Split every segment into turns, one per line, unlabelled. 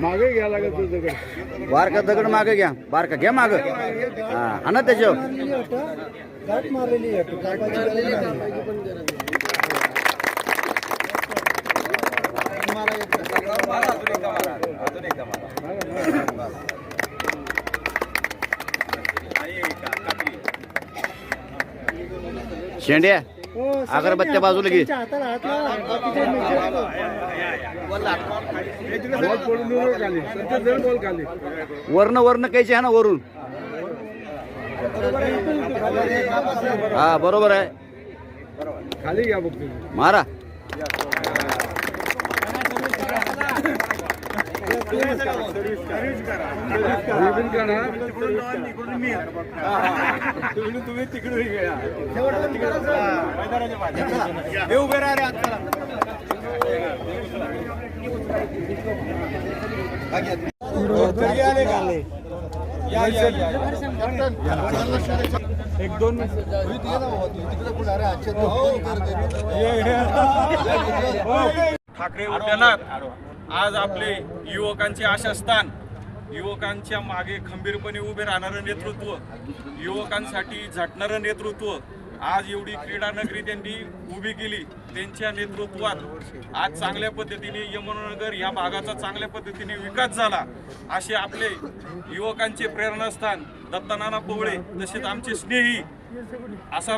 मागे घ्या लागत तुझं दगड
बारका दगड मागे घ्या. बारका घ्या माग. हा आणा त्याच्यावर शेंड्या. अगरबत्त्या बाजूला घे. वर्ण वर्ण कायचे आहे ना वरून. हा बरोबर आहे.
खाली घ्या बघ तुम्ही तिकडून हे उभे राहिले आले एक दोन
ठाकरे उद्यानात आज आपले युवकांचे आशास्थान युवकांच्या मागे खंबीरपणे उभे राहणारं नेतृत्व युवकांसाठी झटणारं नेतृत्व आज एवढी क्रीडा नगरी त्यांनी उभी केली त्यांच्या नेतृत्वात आज चांगल्या पद्धतीने यमुनानगर या भागाचा चांगल्या पद्धतीने विकास झाला. असे आपले युवकांचे प्रेरणास्थान दत्तनाना पवळे तसेच आमचे स्नेही असा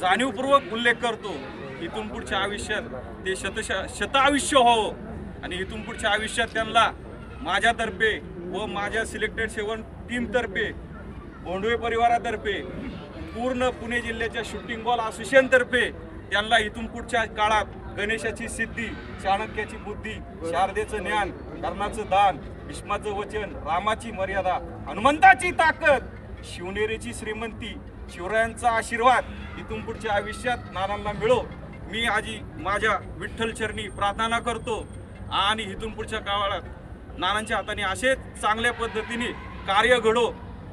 जाणीवपूर्वक उल्लेख करतो. इथून पुढच्या आयुष्यात ते शतश शत आयुष्य व्हावं. आणि इथून पुढच्या आयुष्यात त्यांना माझ्यातर्फे व माझ्या सिलेक्टेड सेवन टीमतर्फे भोंडवे परिवारातर्फे पूर्ण पुणे जिल्ह्याच्या शूटिंग बॉल असोसिएशनतर्फे त्यांना इथून पुढच्या काळात गणेशाची सिद्धी चाणक्याची बुद्धी शारदेचं ज्ञान कर्णाचं दान भीष्माचं वचन रामाची मर्यादा हनुमंताची ताकद शिवनेरीची श्रीमंती शिवरायांचा आशीर्वाद इथून पुढच्या आयुष्यात नानांना मिळो. मी आजी माझ्या विठ्ठल चरणी प्रार्थना करतो. आणि इथून पुढच्या काळात नानांच्या हाताने असे चांगल्या पद्धतीने कार्य घडो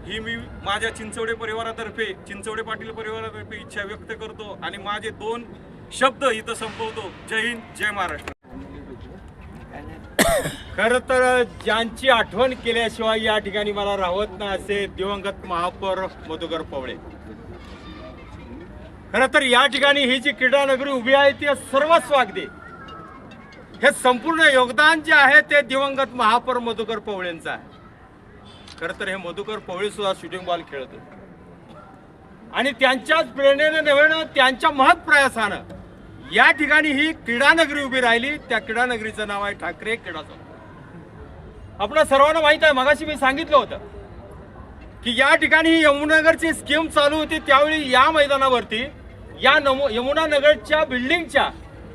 ही मी माझ्या चिंचवडे परिवारातर्फे चिंचवडे पाटील परिवारातर्फे इच्छा व्यक्त करतो आणि माझे दोन शब्द इथं संपवतो. जय हिंद जय महाराष्ट्र.
खर तर ज्यांची आठवण केल्याशिवाय या ठिकाणी मला राहत नाही असे दिवंगत महापौर मधुकर पवळे खर तर या ठिकाणी ही जी क्रीडा नगरी उभी आहे ती सर्वस्व अगदी हे संपूर्ण योगदान जे आहे ते दिवंगत महापौर मधुकर पवळेंचं आहे. खर तर हे मधुकर पवळे सुद्धा शूटिंग बॉल खेळत होते. आणि त्यांच्याच प्रेरणेने नव्हे त्यांच्या महत् प्रयासानं या ठिकाणी ही क्रीडानगरी उभी राहिली. त्या क्रीडानगरीचं नाव आहे ठाकरे क्रीडा संकुल. आपल्या सर्वांना माहीत आहे मगाशी मी सांगितलं होतं की या ठिकाणी ही यमुनानगरची स्कीम चालू होती त्यावेळी या मैदानावरती या नमो यमुनानगरच्या बिल्डिंगच्या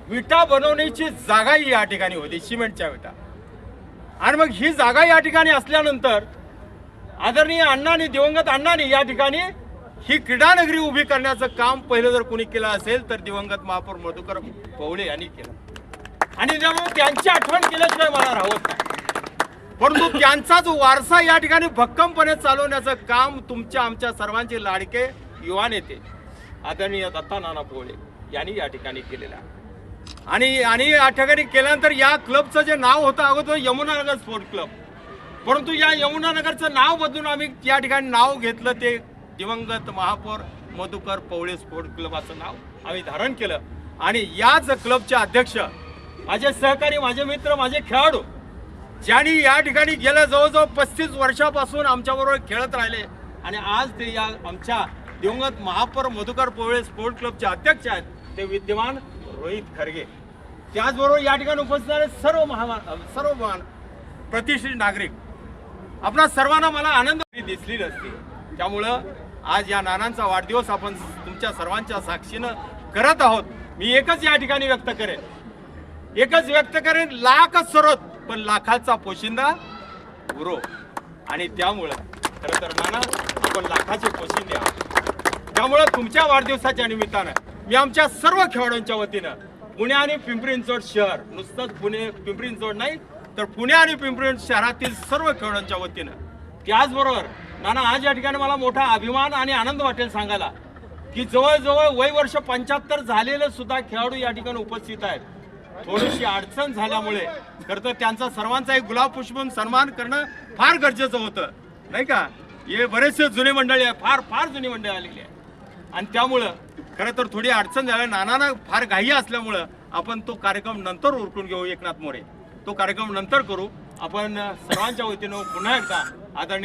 विटा बनवण्याची जागाही या ठिकाणी होती सिमेंटच्या विटा. आणि मग ही जागा या ठिकाणी असल्यानंतर आदरणीय अण्णांनी दिवंगत अण्णांनी या ठिकाणी ही क्रीडानगरी उभी करण्याचं काम पहिलं जर कोणी केलं असेल तर दिवंगत महापौर मधुकर पवळे यांनी केलं. आणि त्यामुळे त्यांची आठवण केल्याशिवाय मला राहत नाही. परंतु त्यांचा जो वारसा या ठिकाणी भक्कमपणे चालवण्याचं काम तुमच्या आमच्या सर्वांचे लाडके युवा नेते आदरणीय दत्ता नाना पोळे यांनी या ठिकाणी केलेलं आहे. आणि आणि या ठिकाणी केल्यानंतर या क्लबचं जे नाव होतं अगोदर यमुनानगर स्पोर्ट क्लब. परंतु या यमुनानगरचं नाव बदलून आम्ही या ठिकाणी नाव घेतलं ते दिवंगत महापौर मधुकर पवळे स्पोर्ट क्लबाचं नाव आम्ही धारण केलं. आणि याच क्लबचे अध्यक्ष माझे सहकारी माझे मित्र माझे खेळाडू ज्यांनी या ठिकाणी गेल्या जवळजवळ पस्तीस वर्षापासून आमच्याबरोबर खेळत राहिले आणि आज ते या आमच्या दिवंगत महापौर मधुकर पवळे स्पोर्ट क्लबचे अध्यक्ष आहेत. ते विद्यमान रोहित खरगे. त्याचबरोबर या ठिकाणी उपस्थित सर्व महामान सर्व महान प्रतिष्ठित नागरिक. आपणा सर्वांना मला आनंद दिसली नसती. त्यामुळं आज या नानांचा वाढदिवस आपण तुमच्या सर्वांच्या साक्षीनं करत आहोत. मी एकच या ठिकाणी व्यक्त करेन. एकच व्यक्त करेन लाखच सरोत पण लाखाचा पोशिंदा गुरु आणि त्यामुळं खरं तर नाना आपण लाखाचे पोशिंदे आहोत. त्यामुळं तुमच्या वाढदिवसाच्या निमित्तानं मी आमच्या सर्व खेळाडूंच्या वतीनं पुणे आणि पिंपरी चिंचवड शहर नुसतंच पुणे पिंपरी चिंचवड नाही तर पुणे आणि पिंपरी शहरातील सर्व खेळाडूंच्या वतीनं. त्याचबरोबर नाना आज या ठिकाणी मला मोठा अभिमान आणि आनंद वाटेल सांगायला की जवळजवळ वय वर्ष पंच्याहत्तर झालेले सुद्धा खेळाडू या ठिकाणी उपस्थित आहेत. थोडीशी अडचण झाल्यामुळे खरं तर त्यांचा सर्वांचा एक गुलाब पुष्पून सन्मान करणं फार गरजेचं होतं. नाही का? हे बरेचसे जुने मंडळी आहे फार फार जुनी मंडळी आलेली आहे आणि त्यामुळं खरं तर थोडी अडचण झाल्या नानानं फार घाई असल्यामुळं आपण तो कार्यक्रम नंतर उरकून घेऊ एकनाथ मोरे. तो कार्यक्रम नंतर करू. आपण सर्वांच्या वतीनं पुन्हा एकदा आदरणीय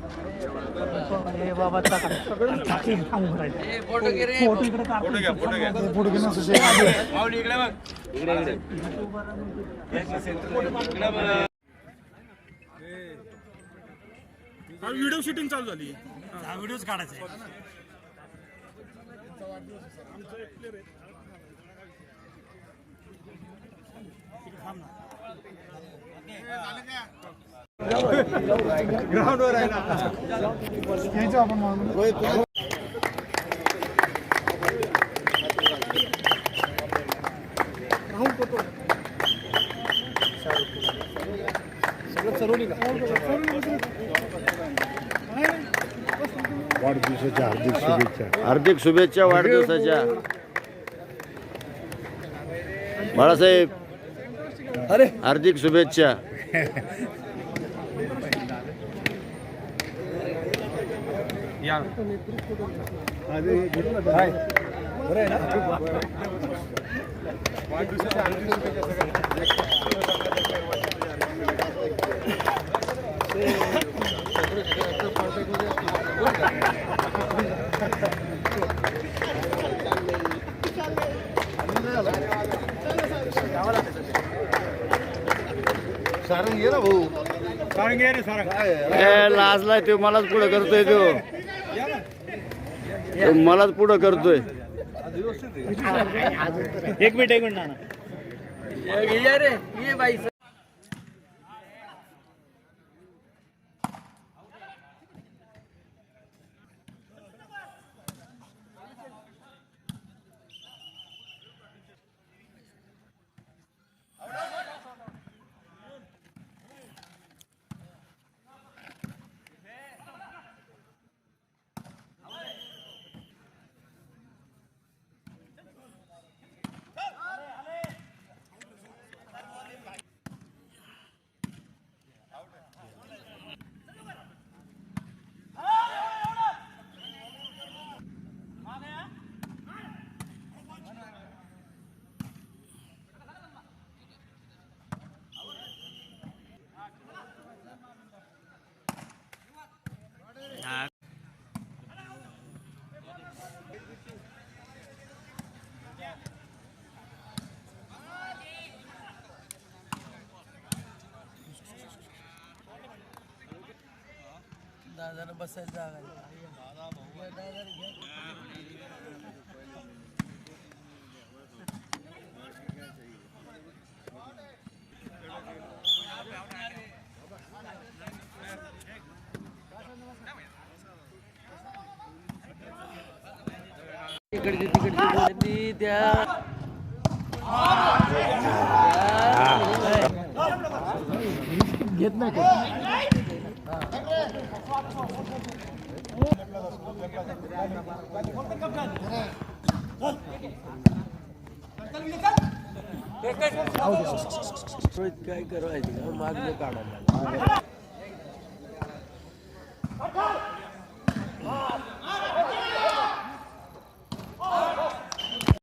व्हिडिओ शूटिंग चालू झाली व्हिडिओ घ्या
थांब ना झाली व्हिडिओच काढायचा
वाढदिवसाच्या हार्दिक शुभेच्छा.
हार्दिक शुभेच्छा वाढदिवसाच्या. बाळासाहेब हार्दिक शुभेच्छा.
सारंग ये ना भाऊ.
सारंग घे रे सारंग.
ए, लाजलाय तो मलाच पुढं करतोय तो. तो मलाच पुढं करतोय.
एक मिनिट एक मिनिट
दादाला बसायला जागा तिकडचे त्या घेत नाही काय करायचं मागणं काढायला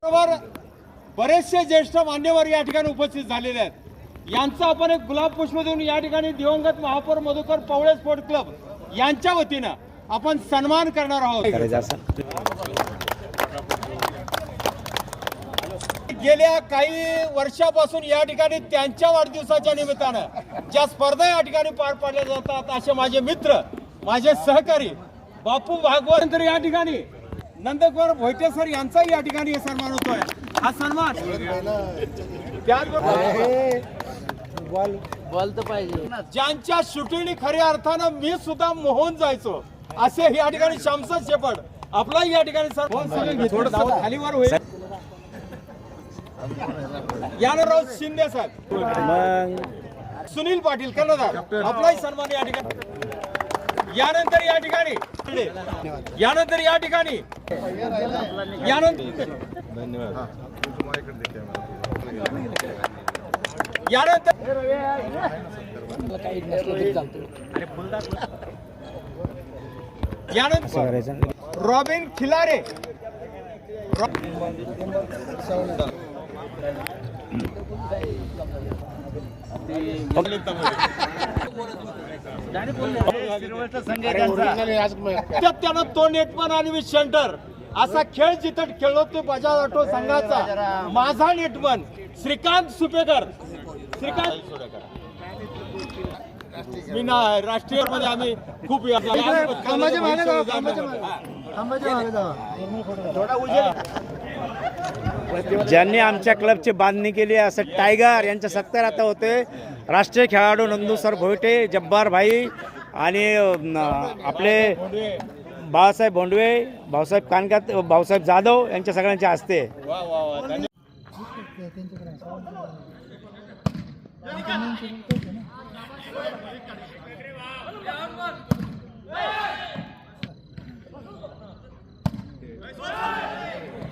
बरोबर बरेचसे ज्येष्ठ मान्यवर या ठिकाणी उपस्थित झालेले आहेत. यांचा आपण एक गुलाब पुष्प देऊन या ठिकाणी दिवंगत महापौर मधुकर पवळे स्पोर्ट क्लब यांच्या वतीनं आपण सन्मान करणार आहोत. गेल्या काही वर्षापासून या ठिकाणी त्यांच्या वाढदिवसाच्या निमित्तानं ज्या स्पर्धा या ठिकाणी पार पाडल्या जातात असे माझे मित्र माझे सहकारी बापू भागवत तर या ठिकाणी नंदकुमार भोयटे सर यांचाही या ठिकाणी सन्मान होतोय. हा सन्मान. त्याचबरोबर
बॉल तर पाहिजे.
ज्यांच्या शूटिंगनी खऱ्या अर्थानं मी सुद्धा मोहून जायचो. असे या ठिकाणी शामसद शेपड आपला या ठिकाणी सर थोडं खालीवर होईल. यानराव शिंदे साहेब. सुनील पाटील कर्णधार. आपलाही सन्मान या ठिकाणी. यानंतर या ठिकाणी. यानंतर या ठिकाणी. यानंतर यानंतर यानंतर रॉबिन खिलारे. त्यानं तो नेटमन आणि मी सेंटर. असा खेळ जिथं खेळलो तो बजाज ऑटो संघाचा. माझा नेटमन श्रीकांत सुपेकर. मी ना राष्ट्रीयमध्ये आम्ही खूप
कामाच्या मागे जावा, कामाच्या मागे. थांबायच्या मागे जावा.
थोडा उजेड
ज्यांनी आमच्या क्लबची बांधणी केली आहे, असं टायगर यांच्या सत्तर आता होते. राष्ट्रीय खेळाडू नंदू सर भोयटे जब्बार भाई आणि आपले बाळासाहेब भोंडवे भाऊसाहेब कानकात भाऊसाहेब जाधव यांच्या सगळ्यांच्या हस्ते.
Nice one!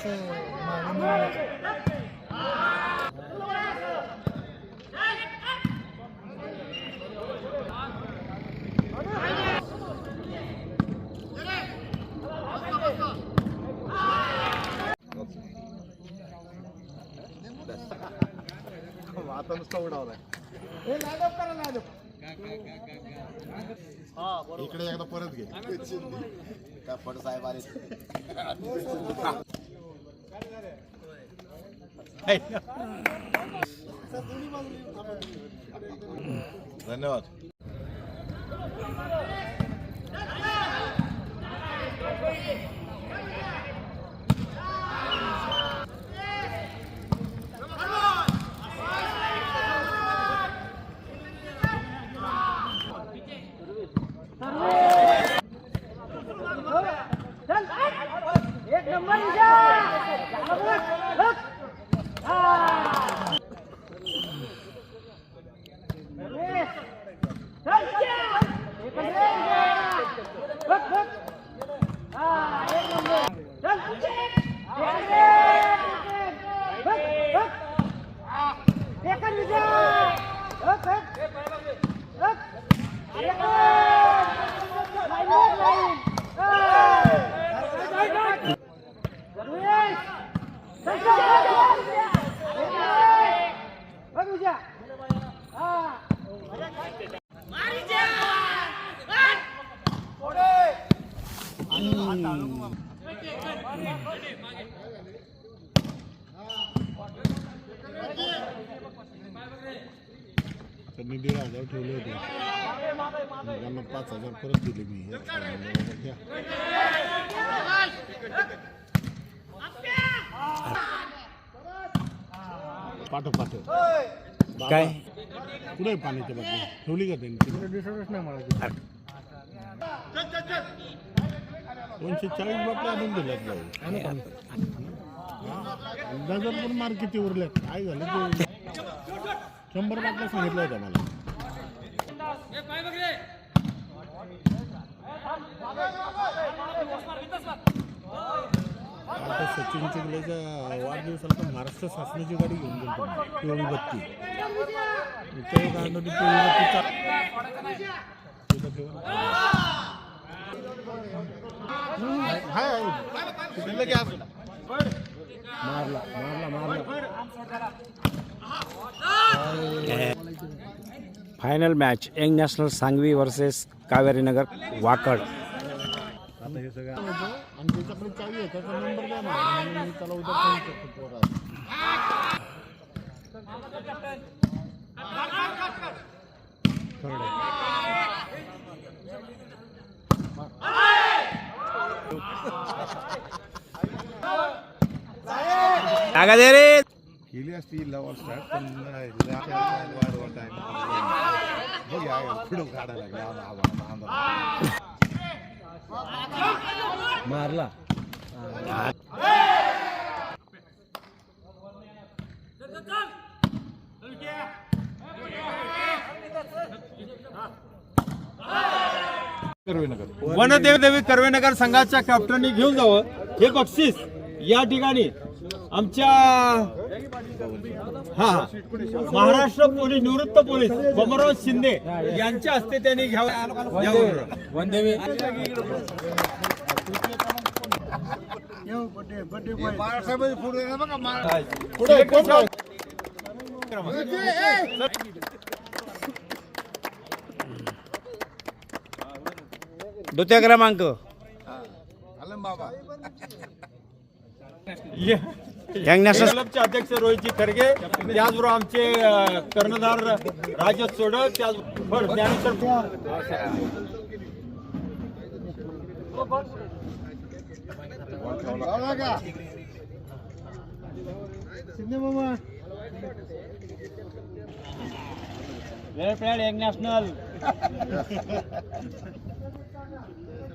असं आता नुसता उडावलाय
इकडे एकदा परत घे. काय फड साहेब आले? धन्यवाद. त्यांनी दीड हजार ठेवले होते. त्यांना पाच हजार परत दिले मी. पाठव पाठव.
काय?
कुठे पाण्याच्या बाटली ठेवली का त्यांनी?
दिसतच नाही मला.
दोनशे चाळीस बाटल्या आणून दिल्यात जाऊ अंदाजात मार किती उरल्यात. काय झालं ते? शंभर बाटल्या सांगितलं होतं मला. आता सचिन चिंगलेच्या वाढदिवसाला तर महाराष्ट्र शासनाची गाडी घेऊन गेलो पिवळी बत्ती. इथे एक पिवळी बत्तीचा
final match young national Sangvi versus Kaverinagar Wakad.
आता हे सगळं आणि ज्याच्याकडे चावी आहे त्याचा नंबर द्या ना म्हणून मी त्याला उद्या फोन करतो पोराला. Third आहे.
टाका दे रे
केली असती लवल स्टार्ट पण वाढवा टाइम बघ या पुढं काढायला लागला आंबा, आंबा, आंबा.
मारला
वनदेव देवी कर्वेनगर संघाच्या कॅप्टननी घेऊन जावं. हे बक्षीस या ठिकाणी आमच्या हा हा. महाराष्ट्र पोलीस निवृत्त पोलीस बमराव शिंदे यांच्या हस्ते त्यांनी घ्यावं. यावं.
पुढे
द्वितीय क्रमांक. यंग नॅशनल
क्लबचे अध्यक्ष रोहितजी खरगे त्याचबरोबर आमचे अ, कर्णधार राजेश सोडक त्याच बरं, ज्ञानेश्वर
वेळ प्लेड यंग नॅशनल.